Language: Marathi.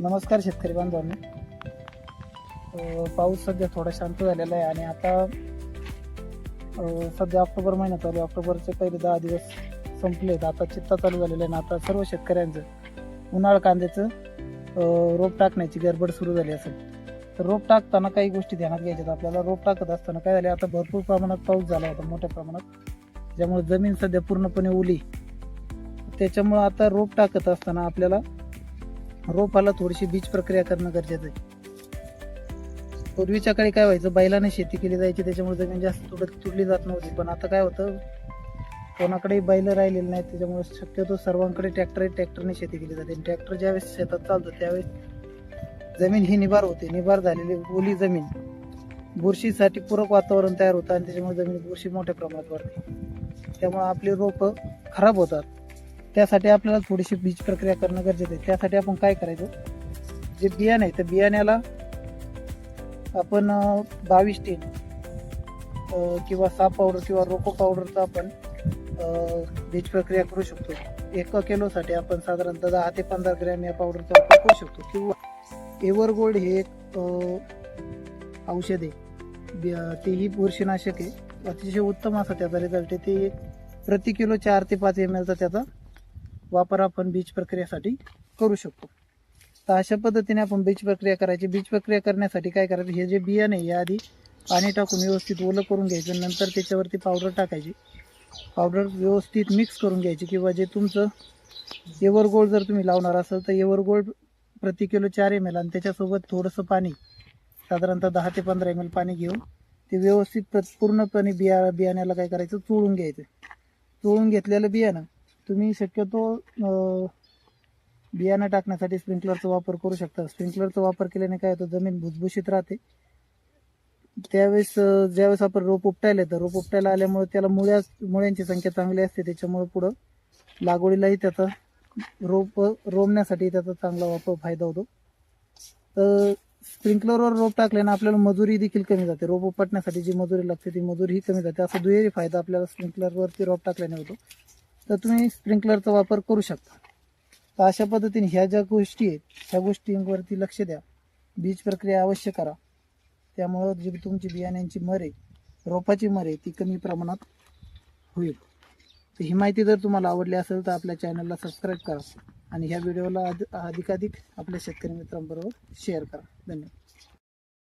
नमस्कार शेतकरी बांधवांनी. पाऊस सध्या थोडा शांत झालेला आहे आणि आता सध्या ऑक्टोबर महिना चालू आहे. ऑक्टोबरचे पहिले दहा दिवस संपलेत आता चित्ता चालू झालेला आहे आणि आता सर्व शेतकऱ्यांचं उन्हाळ कांद्याचं रोप टाकण्याची गडबड सुरू झाली असेल. तर रोप टाकताना काही गोष्टी ध्यानात घ्यायच्यात. आपल्याला रोप टाकत असताना काय झाले आता भरपूर प्रमाणात पाऊस झाला होता मोठ्या प्रमाणात. ज्यामुळे जमीन सध्या पूर्णपणे ओली. त्याच्यामुळं आता रोप टाकत असताना आपल्याला रोपाला थोडीशी बीज प्रक्रिया करणं गरजेचं आहे. पूर्वीच्या काळी काय व्हायचं बैलाने शेती केली जायची त्याच्यामुळे जमीन जास्त तुडत तुडली जात नव्हती. पण आता काय होतं कोणाकडे बैल राहिलेले नाहीत त्याच्यामुळे शक्यतो सर्वांकडे ट्रॅक्टर ट्रॅक्टरने शेती केली जाते. ट्रॅक्टर ज्यावेळेस शेतात चालतं त्यावेळेस जमीन ही निभार होते. निभार झालेली ओली जमीन बुरशीसाठी पूरक वातावरण तयार होतं आणि त्याच्यामुळे जमीन बुरशी मोठ्या प्रमाणात वाढते. त्यामुळे आपली रोपं खराब होतात. त्यासाठी आपल्याला थोडीशी बीज प्रक्रिया करणं गरजेचं आहे. त्यासाठी आपण काय करायचं? जे बियाणे आहे त्या बियाण्याला आपण बावीस टीन किंवा साप पावडर किंवा रोको पावडरचा आपण बीज प्रक्रिया करू शकतो. एका किलोसाठी आपण साधारणतः दहा ते पंधरा ग्रॅम या पावडरचा वापर करू शकतो. किंवा एव्हरगोल्ड हे एक औषध आहे. तेही बुरशीनाशक आहे. अतिशय उत्तम असा त्याचा रिझल्ट आहे. ते प्रति किलो चार ते पाच एम एलचा त्याचा वापर आपण बीज प्रक्रियेसाठी करू शकतो. तर अशा पद्धतीने आपण बीज प्रक्रिया करायची. बीज प्रक्रिया करण्यासाठी काय करायचं? हे जे बियाणे आहे, याआधी पाणी टाकून व्यवस्थित ओलं करून घ्यायचं. नंतर त्याच्यावरती पावडर टाकायची. पावडर व्यवस्थित मिक्स करून घ्यायची किंवा जे तुमचं एवर गोल्ड जर तुम्ही लावणार असाल तर एवर गोल्ड प्रति किलो चार एम एल आणि त्याच्यासोबत थोडंसं पाणी साधारणतः दहा ते पंधरा एम एल पाणी घेऊन ते व्यवस्थित प्र- पूर्णपणे बिया बियाण्याला काय करायचं? चोळून घ्यायचं. चोळून घेतलेलं बियाणं तुम्ही शक्यतो बियाणं टाकण्यासाठी स्प्रिंकलरचा वापर करू शकता. स्प्रिंकलरचा वापर केल्याने काय होतं जमीन भुसभुशीत राहते. त्यावेळेस ज्यावेळेस आपण रोप उपटायला येतं रोप उपटायला आल्यामुळे त्याला मुळ्या मुळ्यांची संख्या चांगली असते. त्याच्यामुळे पुढं लागवडीलाही त्याचा रोप रोमण्यासाठी त्याचा चांगला वापर फायदा होतो. तर स्प्रिंकलरवर रोप टाकल्यानं आपल्याला मजुरी देखील कमी जाते. रोप उपटण्यासाठी जी मजुरी लागते ती मजुरी ही कमी जाते. असा दुहेरी फायदा आपल्याला स्प्रिंकलरवरती रोप टाकल्याने होतो. तर तुम्ही स्प्रिंकलरचा वापर करू शकता. तर अशा पद्धतीने ह्या ज्या गोष्टी आहेत ह्या गोष्टींवरती लक्ष द्या. बीज प्रक्रिया अवश्य करा. त्यामुळं जी तुमची बियाण्यांची मर आहे रोपाची मर आहे ती कमी प्रमाणात होईल. तर ही माहिती जर तुम्हाला आवडली असेल तर आपल्या चॅनलला सबस्क्राईब करा आणि ह्या व्हिडिओला अधिकाधिक आपल्या शेतकरी मित्रांबरोबर शेअर करा. धन्यवाद.